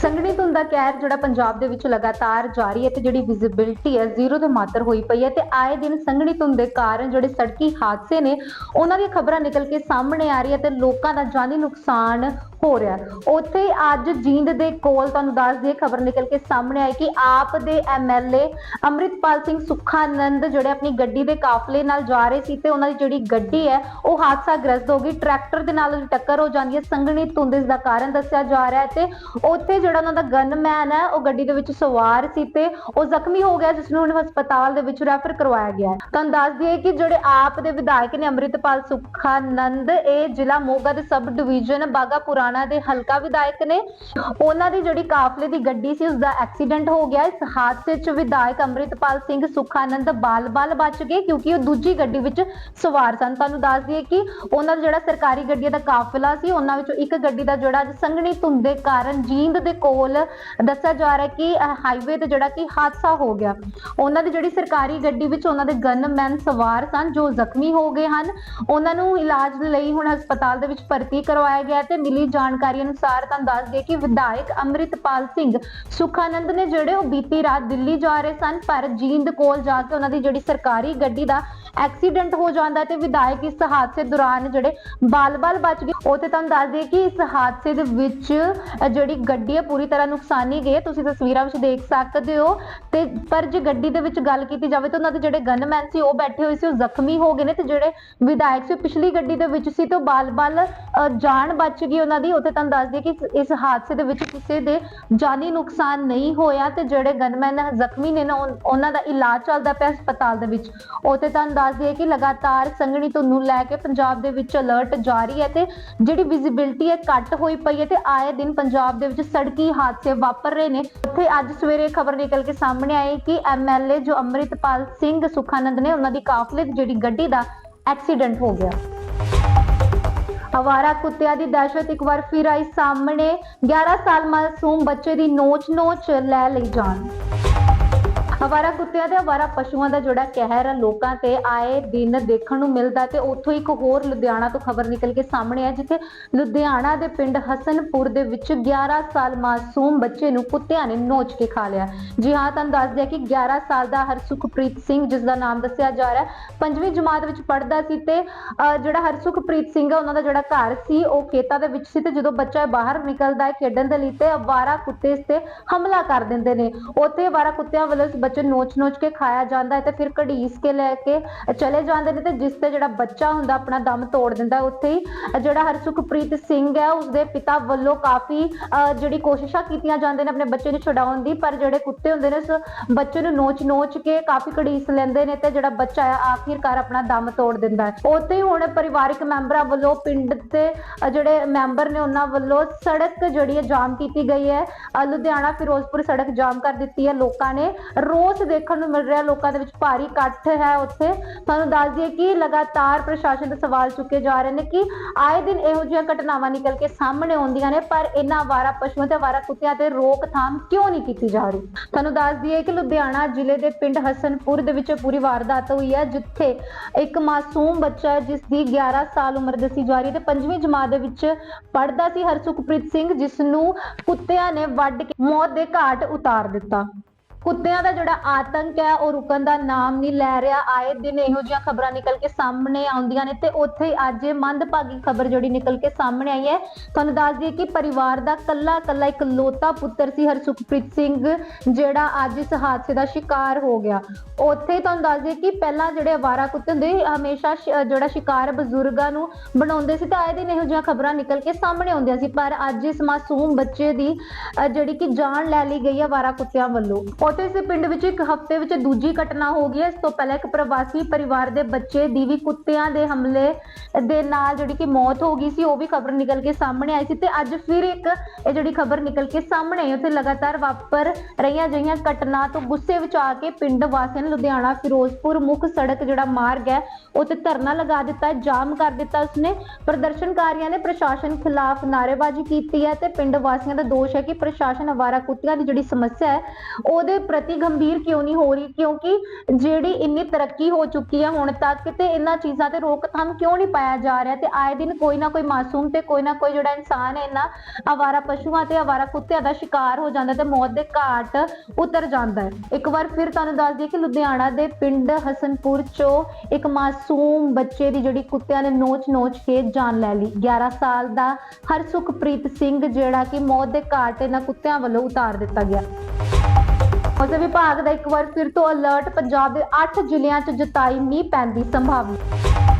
ਸੰਘਣੀ ਧੁੰਦ ਦਾ ਕਹਿਰ ਜਿਹੜਾ ਪੰਜਾਬ ਦੇ ਵਿੱਚ ਲਗਾਤਾਰ ਜਾਰੀ ਹੈ ਤੇ ਜਿਹੜੀ ਵਿਜ਼ਿਬਿਲਟੀ ਹੈ ਜ਼ੀਰੋ ਤੋਂ ਮਾਤਰ ਹੋਈ ਪਈ ਹੈ ਤੇ ਆਏ ਦਿਨ ਸੰਘਣੀ ਧੁੰਦ ਦੇ ਕਾਰਨ ਜਿਹੜੇ ਸੜਕੀ ਹਾਦਸੇ ਨੇ, ਉਹਨਾਂ ਦੀਆਂ ਖਬਰਾਂ ਨਿਕਲ ਕੇ ਸਾਹਮਣੇ ਆ ਰਹੀ ਹੈ ਤੇ ਲੋਕਾਂ ਦਾ ਜਾਨੀ ਨੁਕਸਾਨ ਹੋ ਰਿਹਾ ਉੱਥੇ ਅੱਜ ਜੀਂਦ ਦੇ ਕੋਲ ਤੁਹਾਨੂੰ ਦੱਸ ਦਈਏ, ਖਬਰ ਨਿਕਲ ਕੇ ਸਾਹਮਣੇ ਆਈ ਕਿ ਆਪ ਦੇ ਐਮਐਲਏ ਅੰਮ੍ਰਿਤਪਾਲ ਸਿੰਘ ਸੁਖਾਨੰਦ ਜਿਹੜੇ ਆਪਣੀ ਗੱਡੀ ਦੇ ਕਾਫਲੇ ਨਾਲ ਜਾ ਰਹੇ ਸੀ ਤੇ ਉਹਨਾਂ ਦੀ ਜਿਹੜੀ ਗੱਡੀ ਹੈ, ਉਹ ਹਾਦਸਾਗ੍ਰਸਤ ਹੋ ਗਈ। ਟਰੈਕਟਰ ਦੇ ਨਾਲ ਟੱਕਰ ਹੋ ਜਾਂਦੀ ਹੈ। ਸੰਘਣੀ ਧੁੰਦ ਇਸ ਦਾ ਕਾਰਨ ਦੱਸਿਆ ਜਾ ਰਿਹਾ ਹੈ ਤੇ ਉੱਥੇ ਜਿਹੜਾ ਉਹਨਾਂ ਦਾ ਗਨਮੈਨ ਹੈ, ਉਹ ਗੱਡੀ ਦੇ ਵਿੱਚ ਸਵਾਰ ਸੀ ਤੇ ਉਹ ਜ਼ਖਮੀ ਹੋ ਗਿਆ, ਜਿਸ ਨੂੰ ਹੁਣ ਹਸਪਤਾਲ ਦੇ ਵਿੱਚ ਰੈਫਰ ਕਰਵਾਇਆ ਗਿਆ ਹੈ। ਤੁਹਾਨੂੰ ਦੱਸ ਦਈਏ ਕਿ ਜਿਹੜੇ ਆਪ ਦੇ ਵਿਧਾਇਕ ਨੇ ਅੰਮ੍ਰਿਤਪਾਲ ਸੁਖਾਨੰਦ, ਇਹ ਜ਼ਿਲ੍ਹਾ ਮੋਗਾ ਦੇ ਸਬ ਡਿਵੀਜ਼ਨ ਬਾਗਾ ਪੁਰਾਣਾ ਦੇ ਹਲਕਾ ਵਿਧਾਇਕ ਨੇ। ਉਹਨਾਂ ਦੀ ਜਿਹੜੀ ਕਾਫਲੇ ਦੀ ਗੱਡੀ ਸੀ ਉਸ ਦਾ ਐਕਸੀਡੈਂਟ ਹੋ ਗਿਆ। ਇਸ ਹਾਦਸੇ 'ਚ ਵਿਧਾਇਕ ਅੰਮ੍ਰਿਤਪਾਲ ਸਿੰਘ ਸੁਖਾਨੰਦ ਬਾਲ-ਬਾਲ ਬਚ ਗਏ ਕਿਉਂਕਿ ਉਹ ਦੂਜੀ ਗੱਡੀ ਵਿੱਚ ਸਵਾਰ ਸਨ। ਤੁਹਾਨੂੰ ਦੱਸ ਦਈਏ ਕਿ ਉਹਨਾਂ ਦਾ ਜਿਹੜਾ ਸਰਕਾਰੀ ਗੱਡੀਆਂ ਦਾ ਕਾਫਲਾ ਸੀ, ਉਹਨਾਂ ਵਿੱਚੋਂ ਇੱਕ ਗੱਡੀ ਦਾ ਜਿਹੜਾ ਅੱਜ ਸੰਘਣੀ ਧੁੰਦ ਦੇ ਕਾਰਨ ਜੀਂਦ ਦੇ ਕੋਲ ਦੱਸਿਆ ਜਾ ਰਿਹਾ ਕਿ ਹਾਈਵੇ ਤੇ ਜਿਹੜਾ ਕਿ ਹਾਦਸਾ ਹੋ ਗਿਆ। ਉਹਨਾਂ ਦੀ ਜਿਹੜੀ ਸਰਕਾਰੀ ਗੱਡੀ ਵਿੱਚ ਉਹਨਾਂ ਦੇ ਗਨਮੈਨ ਸਵਾਰ ਸਨ, ਜੋ ਜ਼ਖਮੀ ਹੋ ਗਏ ਹਨ। ਉਹਨਾਂ ਨੂੰ ਇਲਾਜ ਲਈ ਹੁਣ ਹਸਪਤਾਲ ਦੇ ਵਿੱਚ ਭਰਤੀ ਕਰਵਾਇਆ ਗਿਆ ਤੇ ਮਿਲੀ ਜਾਣਕਾਰੀ ਅਨੁਸਾਰ ਤੁਹਾਨੂੰ ਦੱਸ ਦਈਏ ਕਿ ਵਿਧਾਇਕ ਅੰਮ੍ਰਿਤਪਾਲ ਸਿੰਘ ਸੁਖਾਨੰਦ ਨੇ ਜਿਹੜੇ ਉਹ ਬੀਤੀ ਰਾਤ ਦਿੱਲੀ ਜਾ ਰਹੇ ਸਨ, ਪਰ ਜੀਂਦ ਕੋਲ ਜਾ ਕੇ ਉਹਨਾਂ ਦੀ ਜਿਹੜੀ ਸਰਕਾਰੀ ਗੱਡੀ ਦਾ ਐਕਸੀਡੈਂਟ ਹੋ ਜਾਂਦਾ ਤੇ ਵਿਧਾਇਕ ਇਸ ਹਾਦਸੇ ਦੌਰਾਨ ਜਿਹੜੇ ਬਾਲ-ਬਾਲ ਬਚ ਗਏ। ਉਹ ਤੇ ਤੁਹਾਨੂੰ ਦੱਸ ਦਈਏ ਕਿ ਇਸ ਹਾਦਸੇ ਦੇ ਵਿੱਚ ਜਿਹੜੀ ਗੱਡੀ ਹੈ ਪੂਰੀ ਤਰ੍ਹਾਂ ਨੁਕਸਾਨੀ ਗਈ ਤੁਸੀਂ ਤਸਵੀਰਾਂ ਵਿੱਚ ਦੇਖ ਸਕਦੇ ਹੋ। ਤੇ ਪਰ ਜੇ ਗੱਡੀ ਦੇ ਵਿੱਚ ਗੱਲ ਕੀਤੀ ਜਾਵੇ ਤਾਂ ਉਹਨਾਂ ਦੇ ਜਿਹੜੇ ਗਨਮੈਨ ਸੀ, ਉਹ ਬੈਠੇ ਹੋਏ ਸੀ, ਉਹ ਜ਼ਖਮੀ ਹੋ ਗਏ ਨੇ ਤੇ ਜਿਹੜੇ ਵਿਧਾਇਕ ਸੀ ਪਿਛਲੀ ਗੱਡੀ ਦੇ ਵਿੱਚ ਸੀ ਤੇ ਉਹ ਬਾਲ-ਬਾਲ ਜਾਨ ਬਚ ਗਈ ਉਹਨਾਂ ਦੀ, ਉਹ ਤੁਹਾਨੂੰ ਦੱਸ ਦਈਏ ਕਿ ਇਸ- ਹਾਦਸੇ ਦੇ ਵਿੱਚ ਕਿਸੇ ਦੇ ਜਾਨੀ ਨੁਕਸਾਨ ਨਹੀਂ ਹੋਇਆ ਤੇ ਜਿਹੜੇ ਗਨਮੈਨ ਜ਼ਖਮੀ ਨੇ ਨਾ ਉਹਨਾਂ ਦਾ ਇਲਾਜ ਚੱਲਦਾ ਪਿਆ ਹਸਪਤਾਲ ਦੇ ਵਿੱਚ। ਉਹ ਤੁਹਾਨੂੰ ਦੱਸ ਦਈਏ ਕਿ ਲਗਾਤਾਰ ਸੰਘਣੀ ਧੁੰਦ ਨੂੰ ਲੈ ਕੇ ਪੰਜਾਬ ਦੇ ਵਿੱਚ ਅਲਰਟ ਜਾਰੀ ਹੈ ਤੇ ਜਿਹੜੀ ਵਿਜ਼ਿਬਿਲਟੀ ਹੈ ਘੱਟ ਹੋਈ ਪਈ ਹੈ ਤੇ ਆਏ ਦਿਨ ਪੰਜਾਬ ਦੇ ਵਿੱਚ ਸੜਕੀ ਹਾਦਸੇ ਵਾਪਰ ਰਹੇ ਨੇ। ਉੱਥੇ ਅੱਜ ਸਵੇਰੇ ਖਬਰ ਨਿਕਲ ਕੇ ਸਾਹਮਣੇ ਆਈ ਕਿ ਐਮਐਲਏ ਜੋ ਅੰਮ੍ਰਿਤਪਾਲ ਸਿੰਘ ਸੁਖਾਨੰਦ ਨੇ, ਉਹਨਾਂ ਦੀ ਕਾਫਲੇ ਦੀ ਜਿਹੜੀ ਗੱਡੀ ਦਾ ਐਕਸੀਡੈਂਟ ਹੋ ਗਿਆ। ਅਵਾਰਾ ਕੁੱਤਿਆਂ ਦੀ ਦਹਿਸ਼ਤ ਇੱਕ ਵਾਰ ਫਿਰ ਆਈ ਸਾਹਮਣੇ। 11 ਸਾਲ ਮਾਸੂਮ ਬੱਚੇ ਦੀ ਨੋਚ-ਨੋਚ ਲੈ ਲਈ ਜਾਨ। ਅਵਾਰਾ ਕੁੱਤਿਆਂ ਤੇ ਅਵਾਰਾ ਪਸ਼ੂਆਂ ਦਾ ਜਿਹੜਾ ਕਹਿਰ ਲੋਕਾਂ ਤੇ ਆਏ ਦਿਨ ਦੇਖਣ ਨੂੰ ਮਿਲਦਾ ਤੇ ਉੱਥੋਂ ਇੱਕ ਹੋਰ ਲੁਧਿਆਣਾ ਤੋਂ ਖਬਰ ਨਿਕਲ ਕੇ ਸਾਹਮਣੇ ਆ ਜਿੱਥੇ ਲੁਧਿਆਣਾ ਦੇ ਪਿੰਡ ਹਸਨਪੁਰ ਦੇ ਵਿੱਚ 11 ਸਾਲ ਮਾਸੂਮ ਬੱਚੇ ਨੂੰ ਕੁੱਤਿਆਂ ਨੇ ਨੋਚ ਕੇ ਖਾ ਲਿਆ। ਜੀ ਹਾਂ ਤੁਹਾਨੂੰ ਦੱਸ ਦਿਆ ਕਿ 11 ਸਾਲ ਦਾ ਹਰਸੁਖਪ੍ਰੀਤ ਸਿੰਘ ਜਿਸ ਦਾ ਨਾਮ ਦੱਸਿਆ ਜਾ ਰਿਹਾ ਪੰਜਵੀਂ ਜਮਾਤ ਵਿੱਚ ਪੜ੍ਹਦਾ ਸੀ ਤੇ ਅਹ, ਜਿਹੜਾ ਹਰਸੁਖਪ੍ਰੀਤ ਸਿੰਘ ਹੈ ਉਹਨਾਂ ਦਾ ਜਿਹੜਾ ਘਰ ਸੀ ਉਹ ਖੇਤਾਂ ਦੇ ਵਿੱਚ ਸੀ ਤੇ ਜਦੋਂ ਬੱਚਾ ਬਾਹਰ ਨਿਕਲਦਾ ਹੈ ਖੇਡਣ ਦੇ ਲਈ ਤੇ ਅਵਾਰਾ ਕੁੱਤੇ ਇਸ ਤੇ ਹਮਲਾ ਕਰ ਦਿੰਦੇ ਨੇ। ਉੱਥੇ ਅਵਾਰਾ ਕੁੱਤਿਆਂ ਵੱਲੋਂ ਬੱਚੇ ਨੂੰ ਨੋਚ-ਨੋਚ ਕੇ ਖਾਇਆ ਜਾਂਦਾ ਹੈ ਤੇ ਫਿਰ ਘੜੀਸ ਕੇ ਲੈ ਕੇ ਚਲੇ ਜਾਂਦੇ ਨੇ ਤੇ ਜਿਸ ਤੇ ਜਿਹੜਾ ਬੱਚਾ ਹੁੰਦਾ ਆਪਣਾ ਦਮ ਤੋੜ ਦਿੰਦਾ ਉੱਥੇ ਹੀ। ਜਿਹੜਾ ਹਰਸੁਖਪ੍ਰੀਤ ਸਿੰਘ ਹੈ, ਉਸਦੇ ਪਿਤਾ ਵੱਲੋਂ ਕਾਫੀ ਜਿਹੜੀ ਕੋਸ਼ਿਸ਼ਾਂ ਕੀਤੀਆਂ ਜਾਂਦੇ ਨੇ ਆਪਣੇ ਬੱਚੇ ਨੂੰ ਛਡਾਉਣ ਦੀ, ਪਰ ਜਿਹੜੇ ਕੁੱਤੇ ਹੁੰਦੇ ਨੇ ਉਸ ਬੱਚੇ ਨੂੰ ਨੋਚ-ਨੋਚ ਕੇ ਕਾਫੀ ਘੜੀਸ ਲੈਂਦੇ ਨੇ ਤੇ ਜਿਹੜਾ ਬੱਚਾ ਹੈ, ਆਖਿਰਕਾਰ ਆਪਣਾ ਦਮ ਤੋੜ ਦਿੰਦਾ ਹੈ। ਉੱਥੇ ਹੀ ਹੁਣ ਪਰਿਵਾਰਕ ਮੈਂਬਰਾਂ ਵੱਲੋਂ ਪਿੰਡ ਦੇ ਜਿਹੜੇ ਮੈਂਬਰ ਨੇ ਉਹਨਾਂ ਵੱਲੋਂ ਸੜਕ ਜਿਹੜੀ ਹੈ ਜਾਮ ਕੀਤੀ ਗਈ ਹੈ। ਲੁਧਿਆਣਾ, ਫਿਰੋਜ਼ਪੁਰ ਸੜਕ ਜਾਮ ਕਰ ਦਿੱਤੀ ਹੈ ਲੋਕਾਂ ਨੇ। ਰੋਸ ਦੇਖਣ ਨੂੰ ਮਿਲ ਰਿਹਾ, ਲੋਕਾਂ ਦੇ ਵਿੱਚ ਭਾਰੀ ਇਕੱਠ ਹੈ ਉੱਥੇ। ਤੁਹਾਨੂੰ ਦੱਸ ਦਈਏ ਕਿ ਲਗਾਤਾਰ ਪ੍ਰਸ਼ਾਸਨ ਦੇ ਸਵਾਲ ਚੁੱਕੇ ਜਾ ਰਹੇ ਨੇ ਕਿ ਆਏ ਦਿਨ ਇਹੋ ਜਿਹੀਆਂ ਘਟਨਾਵਾਂ ਨਿਕਲ ਕੇ ਸਾਹਮਣੇ ਆਉਂਦੀਆਂ ਨੇ, ਪਰ ਇਹਨਾਂ ਆਵਾਰਾ ਪਸ਼ੂਆਂ ਤੇ ਆਵਾਰਾ ਕੁੱਤਿਆਂ ਤੇ ਰੋਕਥਾਮ ਕਿਉਂ ਨਹੀਂ ਕੀਤੀ ਜਾ ਰਹੀ? ਤੁਹਾਨੂੰ ਦੱਸ ਦਈਏ ਕਿ ਲੁਧਿਆਣਾ ਜ਼ਿਲ੍ਹੇ ਦੇ ਪਿੰਡ ਹਸਨਪੁਰ ਦੇ ਵਿੱਚ ਪੂਰੀ ਵਾਰਦਾਤ ਹੋਈ ਹੈ, ਜਿੱਥੇ ਇੱਕ ਮਾਸੂਮ ਬੱਚਾ ਹੈ, ਜਿਸ ਦੀ 11 ਸਾਲ ਉਮਰ ਦੱਸੀ ਜਾ ਰਹੀ ਹੈ ਤੇ ਪੰਜਵੀਂ ਜਮਾਤ ਦੇ ਵਿੱਚ ਪੜ੍ਹਦਾ ਸੀ ਹਰਸੁਖਪ੍ਰੀਤ ਸਿੰਘ ਜਿਸ ਨੂੰ ਕੁੱਤਿਆਂ ਨੇ ਵੱਢ ਕੇ ਮੌਤ ਦੇ ਘਾਟ ਉਤਾਰ ਦਿੱਤਾ। ਕੁੱਤਿਆਂ ਦਾ ਜਿਹੜਾ ਆਤੰਕ ਹੈ, ਉਹ ਰੁਕਣ ਦਾ ਨਾਮ ਨਹੀਂ ਲੈ ਰਿਹਾ। ਆਏ ਦਿਨ ਇਹੋ ਜਿਹੀਆਂ ਖਬਰਾਂ ਨਿਕਲ ਕੇ ਸਾਹਮਣੇ ਆਉਂਦੀਆਂ ਨੇ ਤੇ ਉੱਥੇ ਅੱਜ ਇਹ ਮੰਦਭਾਗੀ ਖਬਰ ਜਿਹੜੀ ਨਿਕਲ ਕੇ ਸਾਹਮਣੇ ਆਈ ਹੈ। ਤੁਹਾਨੂੰ ਦੱਸ ਦਈਏ ਕਿ ਪਰਿਵਾਰ ਦਾ ਕੱਲਾ ਕੱਲਾ ਇੱਕ ਲੋਤਾ ਪੁੱਤਰ ਸੀ, ਹਰਸੁਖਪ੍ਰੀਤ ਸਿੰਘ, ਜਿਹੜਾ ਅੱਜ ਇਸ ਹਾਦਸੇ ਦਾ ਸ਼ਿਕਾਰ ਹੋ ਗਿਆ। ਉੱਥੇ ਤੁਹਾਨੂੰ ਦੱਸ ਦਈਏ ਕਿ ਪਹਿਲਾਂ ਜਿਹੜੇ ਅਵਾਰਾ ਕੁੱਤੇ ਹੁੰਦੇ ਹਮੇਸ਼ਾ ਜਿਹੜਾ ਸ਼ਿਕਾਰ ਬਜ਼ੁਰਗਾਂ ਨੂੰ ਬਣਾਉਂਦੇ ਸੀ ਤਾਂ ਆਏ ਦਿਨ ਇਹੋ ਜਿਹੀਆਂ ਖਬਰਾਂ ਨਿਕਲ ਕੇ ਸਾਹਮਣੇ ਆਉਂਦੀਆਂ ਸੀ। ਪਰ ਅੱਜ ਇਸ ਮਾਸੂਮ ਬੱਚੇ ਦੀ ਜਿਹੜੀ ਕਿ ਜਾਨ ਲੈ ਲਈ ਗਈ ਹੈ ਅਵਾਰਾ ਕੁੱਤਿਆਂ ਵੱਲੋਂ। ਉੱਥੇ ਇਸੇ ਪਿੰਡ ਵਿੱਚ ਇੱਕ ਹਫ਼ਤੇ ਵਿੱਚ ਦੂਜੀ ਘਟਨਾ ਹੋ ਗਈ ਹੈ। ਇਸ ਤੋਂ ਪਹਿਲਾਂ ਇੱਕ ਪ੍ਰਵਾਸੀ ਪਰਿਵਾਰ ਦੇ ਬੱਚੇ ਦੀ ਵੀ ਕੁੱਤਿਆਂ ਦੇ ਹਮਲੇ ਦੇ ਨਾਲ ਜਿਹੜੀ ਕਿ ਮੌਤ ਹੋ ਗਈ ਸੀ, ਉਹ ਵੀ ਖਬਰ ਨਿਕਲ ਕੇ ਸਾਹਮਣੇ ਆਈ ਸੀ ਤੇ ਅੱਜ ਫਿਰ ਇੱਕ ਇਹ ਜਿਹੜੀ ਖਬਰ ਨਿਕਲ ਕੇ ਸਾਹਮਣੇ ਆਈ, ਉੱਥੇ ਲਗਾਤਾਰ ਵਾਪਰ ਰਹੀਆਂ ਜਿਹੀਆਂ ਘਟਨਾ ਤੋਂ ਗੁੱਸੇ ਵਿੱਚ ਆ ਕੇ ਪਿੰਡ ਵਾਸੀਆਂ ਨੇ ਲੁਧਿਆਣਾ, ਫਿਰੋਜ਼ਪੁਰ ਮੁੱਖ ਸੜਕ ਜਿਹੜਾ ਮਾਰਗ ਹੈ ਉੱਤੇ ਧਰਨਾ ਲਗਾ ਦਿੱਤਾ, ਜਾਮ ਕਰ ਦਿੱਤਾ ਉਸਨੇ। ਪ੍ਰਦਰਸ਼ਨਕਾਰੀਆਂ ਨੇ ਪ੍ਰਸ਼ਾਸਨ ਖਿਲਾਫ ਨਾਅਰੇਬਾਜ਼ੀ ਕੀਤੀ ਹੈ ਤੇ ਪਿੰਡ ਵਾਸੀਆਂ ਦਾ ਦੋਸ਼ ਹੈ ਕਿ ਪ੍ਰਸ਼ਾਸਨ ਅਵਾਰਾ ਕੁੱਤਿਆਂ ਦੀ ਜਿਹੜੀ ਸਮੱਸਿਆ ਹੈ, ਉਹਦੇ ਪ੍ਰਤੀ ਗੰਭੀਰ ਕਿਉਂ ਨਹੀਂ ਹੋ ਰਹੀ? ਕਿਉਂਕਿ ਜਿਹੜੀ ਇੰਨੀ ਤਰੱਕੀ ਹੋ ਚੁੱਕੀ ਹੈ ਹੁਣ ਤੱਕ ਤੇ ਇਹਨਾਂ ਚੀਜ਼ਾਂ ਤੇ ਰੋਕਥਾਮ ਕਿਉਂ ਨਹੀਂ ਪਾਇਆ ਜਾ ਰਿਹਾ? ਤੇ ਆਏ ਦਿਨ ਕੋਈ ਨਾ ਕੋਈ ਮਾਸੂਮ ਤੇ ਕੋਈ ਨਾ ਕੋਈ ਜਿਹੜਾ ਇਨਸਾਨ ਹੈ, ਇਹਨਾਂ ਅਵਾਰਾ ਪਸ਼ੂਆਂ ਤੇ ਅਵਾਰਾ ਕੁੱਤਿਆਂ ਦਾ ਸ਼ਿਕਾਰ ਹੋ ਜਾਂਦਾ ਤੇ ਮੌਤ ਦੇ ਘਾਟ ਉਤਰ ਜਾਂਦਾ ਹੈ। ਇੱਕ ਵਾਰ ਫਿਰ ਤੁਹਾਨੂੰ ਦੱਸ ਦਈਏ ਕਿ ਲੁਧਿਆਣਾ ਦੇ ਪਿੰਡ ਹਸਨਪੁਰ ਚੋਂ ਇੱਕ ਮਾਸੂਮ ਬੱਚੇ ਦੀ ਜਿਹੜੀ ਕੁੱਤਿਆਂ ਨੇ ਨੋਚ-ਨੋਚ ਕੇ ਜਾਨ ਲੈ ਲਈ। 11 ਸਾਲ ਦਾ ਹਰਸੁਖਪ੍ਰੀਤ ਸਿੰਘ ਜਿਹੜਾ ਕਿ ਮੌਤ ਦੇ ਘਾਟ ਇਹਨਾਂ ਕੁੱਤਿਆਂ ਵੱਲੋਂ ਉਤਾਰ ਦਿੱਤਾ ਗਿਆ। ਮੌਸਮ ਵਿਭਾਗ ਦਾ ਇੱਕ ਵਾਰ ਫਿਰ ਤੋਂ ਅਲਰਟ ਪੰਜਾਬ ਦੇ 8 ਜ਼ਿਲ੍ਹਿਆਂ 'ਚ ਜਤਾਈ ਮੀਂਹ ਪੈਣ ਦੀ ਸੰਭਾਵਨਾ।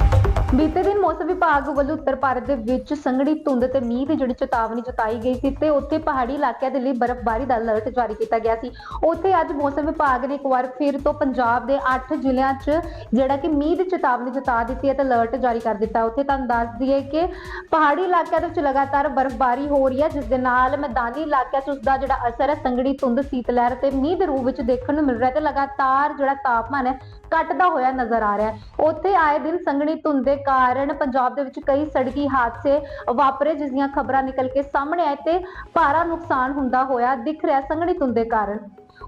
ਮੌਸਮ ਵਿਭਾਗ ਵੱਲੋਂ ਉੱਤਰ ਭਾਰਤ ਦੇ ਵਿੱਚ ਸੰਘਣੀ ਧੁੰਦ ਤੇ ਮੀਂਹ ਦੀ ਜਿਹੜੀ ਚੇਤਾਵਨੀ ਜਤਾਈ ਗਈ ਸੀ ਤੇ ਉੱਥੇ ਪਹਾੜੀ ਇਲਾਕਿਆਂ ਦੇ ਲਈ ਬਰਫ਼ਬਾਰੀ ਦਾ ਅਲਰਟ ਜਾਰੀ ਕੀਤਾ ਗਿਆ ਸੀ। ਉੱਥੇ ਅੱਜ ਮੌਸਮ ਵਿਭਾਗ ਨੇ ਇੱਕ ਵਾਰ ਫਿਰ ਤੋਂ ਪੰਜਾਬ ਦੇ 8 ਜ਼ਿਲ੍ਹਿਆਂ 'ਚ ਜਿਹੜਾ ਕਿ ਮੀਂਹ ਦੀ ਚੇਤਾਵਨੀ ਜਤਾ ਦਿੱਤੀ ਹੈ ਤੇ ਅਲਰਟ ਜਾਰੀ ਕਰ ਦਿੱਤਾ। ਉੱਥੇ ਤੁਹਾਨੂੰ ਦੱਸ ਦਈਏ ਕਿ ਪਹਾੜੀ ਇਲਾਕਿਆਂ ਦੇ ਵਿੱਚ ਲਗਾਤਾਰ ਬਰਫ਼ਬਾਰੀ ਹੋ ਰਹੀ ਹੈ, ਜਿਸ ਦੇ ਨਾਲ ਮੈਦਾਨੀ ਇਲਾਕਿਆਂ 'ਚ ਉਸ ਦਾ ਜਿਹੜਾ ਅਸਰ ਹੈ, ਸੰਘਣੀ ਧੁੰਦ, ਸੀਤ ਲਹਿਰ ਤੇ ਮੀਂਹ ਦੇ ਰੂਪ ਵਿੱਚ ਦੇਖਣ ਨੂੰ ਮਿਲ ਰਿਹਾ ਤੇ ਲਗਾਤਾਰ ਜਿਹੜਾ ਤਾਪਮਾਨ ਹੈ ਕੱਟਦਾ ਹੋਇਆ ਨਜ਼ਰ ਆ ਰਿਹਾ ਹੈ। ਉੱਥੇ ਆਏ ਦਿਨ ਸੰਘਣੀ ਧੁੰਦ ਦੇ ਕਾਰਨ ਪੰਜਾਬ ਦੇ ਵਿੱਚ ਕਈ ਸੜਕੀ ਹਾਦਸੇ ਵਾਪਰੇ, ਜਿਸ ਦੀਆਂ ਖਬਰਾਂ ਨਿਕਲ ਕੇ ਸਾਹਮਣੇ ਆਏ ਤੇ ਭਾਰਾ ਨੁਕਸਾਨ ਹੁੰਦਾ ਹੋਇਆ ਦਿਖ ਰਿਹਾ ਸੰਘਣੀ ਧੁੰਦ ਦੇ ਕਾਰਨ।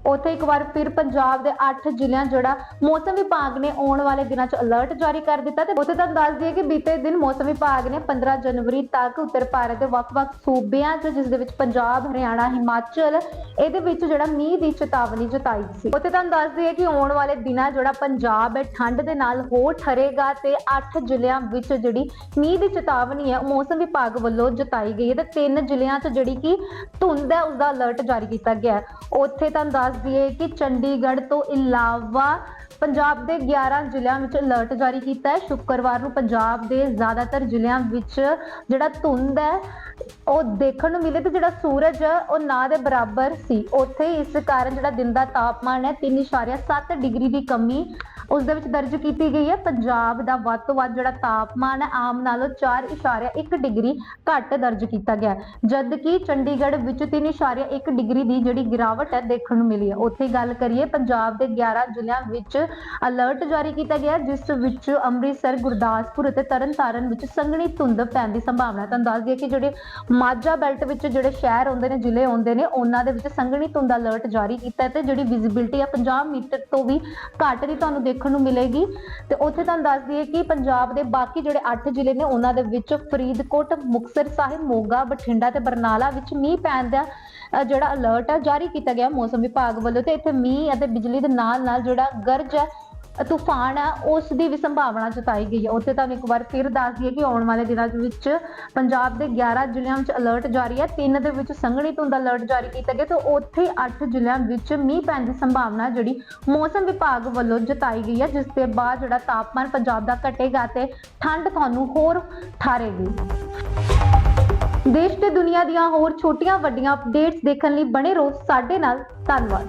ਉੱਥੇ ਇੱਕ ਵਾਰ ਫਿਰ ਪੰਜਾਬ ਦੇ 8 ਜ਼ਿਲ੍ਹਿਆਂ ਜਿਹੜਾ ਮੌਸਮ ਵਿਭਾਗ ਨੇ ਆਉਣ ਵਾਲੇ ਦਿਨਾਂ 'ਚ ਅਲਰਟ ਜਾਰੀ ਕਰ ਦਿੱਤਾ ਤੇ ਉੱਥੇ ਤੁਹਾਨੂੰ ਦੱਸ ਦਈਏ ਕਿ ਬੀਤੇ ਦਿਨ ਮੌਸਮ ਵਿਭਾਗ ਨੇ 15 ਜਨਵਰੀ ਤੱਕ ਉੱਤਰ ਭਾਰਤ ਦੇ ਵੱਖ-ਵੱਖ ਸੂਬਿਆਂ 'ਚ, ਜਿਸ ਦੇ ਵਿੱਚ ਪੰਜਾਬ, ਹਰਿਆਣਾ, ਹਿਮਾਚਲ, ਇਹਦੇ ਵਿੱਚ ਜਿਹੜਾ ਮੀਂਹ ਦੀ ਚੇਤਾਵਨੀ ਜਤਾਈ ਸੀ। ਉੱਥੇ ਤੁਹਾਨੂੰ ਦੱਸ ਦਈਏ ਕਿ ਆਉਣ ਵਾਲੇ ਦਿਨਾਂ ਜਿਹੜਾ ਪੰਜਾਬ ਹੈ, ਠੰਡ ਦੇ ਨਾਲ ਹੋਰ ਠਰੇਗਾ ਤੇ 8 ਜ਼ਿਲ੍ਹਿਆਂ ਵਿੱਚ ਜਿਹੜੀ ਮੀਂਹ ਦੀ ਚੇਤਾਵਨੀ ਹੈ, ਉਹ ਮੌਸਮ ਵਿਭਾਗ ਵੱਲੋਂ ਜਤਾਈ ਗਈ ਹੈ ਤੇ ਤਿੰਨ ਜ਼ਿਲ੍ਹਿਆਂ 'ਚ ਜਿਹੜੀ ਕਿ ਧੁੰਦ ਹੈ ਉਸ ਦਾ ਅਲਰਟ ਜਾਰੀ ਕੀਤਾ ਗਿਆ ਹੈ। ਉੱਥੇ ਤੁਹਾਨੂੰ ਦੱਸ ਦਈਏ ਕਿ ਚੰਡੀਗੜ੍ਹ ਤੋਂ ਇਲਾਵਾ ਪੰਜਾਬ ਦੇ 11 ਜ਼ਿਲ੍ਹਿਆਂ ਵਿੱਚ ਅਲਰਟ ਜਾਰੀ ਕੀਤਾ ਹੈ। ਸ਼ੁੱਕਰਵਾਰ ਨੂੰ ਪੰਜਾਬ ਦੇ ਜ਼ਿਆਦਾਤਰ ਜ਼ਿਲ੍ਹਿਆਂ ਵਿੱਚ ਜਿਹੜਾ ਧੁੰਦ ਹੈ ਉਹ ਦੇਖਣ ਨੂੰ ਮਿਲੇ ਤੇ ਜਿਹੜਾ ਸੂਰਜ ਹੈ ਉਹ ਨਾ ਦੇ ਬਰਾਬਰ ਸੀ। ਉੱਥੇ ਇਸ ਕਾਰਨ ਜਿਹੜਾ ਦਿਨ ਦਾ ਤਾਪਮਾਨ ਹੈ 3.7 ਡਿਗਰੀ ਦੀ ਕਮੀ ਉਸ ਦੇ ਵਿੱਚ ਦਰਜ ਕੀਤੀ ਗਈ ਹੈ। ਪੰਜਾਬ ਦਾ ਵੱਧ ਤੋਂ ਵੱਧ ਜਿਹੜਾ ਤਾਪਮਾਨ ਹੈ, ਆਮ ਨਾਲੋਂ 4.1 ਡਿਗਰੀ ਘੱਟ ਦਰਜ ਕੀਤਾ ਗਿਆ ਹੈ। ਜਦ ਕਿ ਚੰਡੀਗੜ੍ਹ ਵਿੱਚ 3.1 ਡਿਗਰੀ ਦੀ ਜਿਹੜੀ ਗਿਰਾਵਟ ਹੈ, ਦੇਖਣ ਨੂੰ ਮਿਲੀ ਹੈ। ਉੱਥੇ ਗੱਲ ਕਰੀਏ, ਪੰਜਾਬ ਦੇ 11 ਜ਼ਿਲ੍ਹਿਆਂ ਵਿੱਚ ਅਲਰਟ ਜਾਰੀ ਕੀਤਾ ਗਿਆ ਜਿਸ ਵਿੱਚ ਅੰਮ੍ਰਿਤਸਰ, ਗੁਰਦਾਸਪੁਰ ਅਤੇ ਤਰਨਤਾਰਨ ਵਿੱਚ ਸੰਘਣੀ ਧੁੰਦ ਪੈਣ ਦੀ ਸੰਭਾਵਨਾ ਹੈ। ਤੁਹਾਨੂੰ ਦੱਸ ਦਈਏ ਕਿ ਜਿਹੜੇ ਮਾਝਾ ਬੈਲਟ ਵਿੱਚ ਜਿਹੜੇ ਸ਼ਹਿਰ ਆਉਂਦੇ ਨੇ, ਜ਼ਿਲ੍ਹੇ ਆਉਂਦੇ ਨੇ, ਉਹਨਾਂ ਦੇ ਵਿੱਚ ਸੰਘਣੀ ਧੁੰਦ ਅਲਰਟ ਜਾਰੀ ਕੀਤਾ ਹੈ ਤੇ ਜਿਹੜੀ ਵਿਜ਼ਿਬਿਲਟੀ ਹੈ 50 ਮੀਟਰ ਤੋਂ ਵੀ ਘੱਟ ਦੀ ਤੁਹਾਨੂੰ ਦੇਖਣ ਨੂੰ ਮਿਲੇਗੀ। ਤੇ ਉੱਥੇ ਤੁਹਾਨੂੰ ਦੱਸ ਦਈਏ ਕਿ ਪੰਜਾਬ ਦੇ ਬਾਕੀ ਜਿਹੜੇ 8 ਜ਼ਿਲ੍ਹੇ ਨੇ, ਉਹਨਾਂ ਦੇ ਵਿੱਚ ਫਰੀਦਕੋਟ, ਮੁਕਤਸਰ ਸਾਹਿਬ, ਮੋਗਾ, ਬਠਿੰਡਾ ਤੇ ਬਰਨਾਲਾ ਵਿੱਚ ਮੀਂਹ ਪੈਣ ਦਾ ਜਿਹੜਾ ਅਲਰਟ ਹੈ ਜਾਰੀ ਕੀਤਾ ਗਿਆ ਮੌਸਮ ਵਿਭਾਗ ਵੱਲੋਂ। ਤੇ ਇੱਥੇ ਮੀਂਹ ਅਤੇ ਬਿਜਲੀ ਦੇ ਨਾਲ ਨਾਲ ਜਿਹੜਾ ਗਰਜ ਹੈ ਤੂਫਾਨ ਹੈ ਉਸ ਦੀ ਵੀ ਸੰਭਾਵਨਾ ਜਤਾਈ ਗਈ ਹੈ। ਉੱਥੇ ਤੁਹਾਨੂੰ ਇੱਕ ਵਾਰ ਫਿਰ ਦੱਸ ਦਈਏ ਕਿ ਆਉਣ ਵਾਲੇ ਦਿਨਾਂ ਵਿੱਚ ਪੰਜਾਬ ਦੇ 11 ਜ਼ਿਲ੍ਹਿਆਂ ਵਿੱਚ ਅਲਰਟ ਜਾਰੀ ਹੈ। ਤਿੰਨ ਦੇ ਵਿੱਚ ਸੰਘਣੀ ਧੁੰਦ ਅਲਰਟ ਜਾਰੀ ਕੀਤਾ ਗਿਆ ਤੇ ਉੱਥੇ 8 ਜ਼ਿਲ੍ਹਿਆਂ ਵਿੱਚ ਮੀਂਹ ਪੈਣ ਦੀ ਸੰਭਾਵਨਾ ਜਿਹੜੀ ਮੌਸਮ ਵਿਭਾਗ ਵੱਲੋਂ ਜਤਾਈ ਗਈ ਹੈ, ਜਿਸ ਦੇ ਬਾਅਦ ਜਿਹੜਾ ਤਾਪਮਾਨ ਪੰਜਾਬ ਦਾ ਘਟੇਗਾ ਤੇ ਠੰਡ ਤੁਹਾਨੂੰ ਹੋਰ ਠਾਰੇਗੀ। ਦੇਸ਼ ਤੇ ਦੁਨੀਆ ਦੀਆਂ ਹੋਰ ਛੋਟੀਆਂ ਵੱਡੀਆਂ ਅਪਡੇਟਸ ਦੇਖਣ ਲਈ ਬਣੇ ਰਹੋ। ਸਾਡੇ ਨਾਲ ਧੰਨਵਾਦ।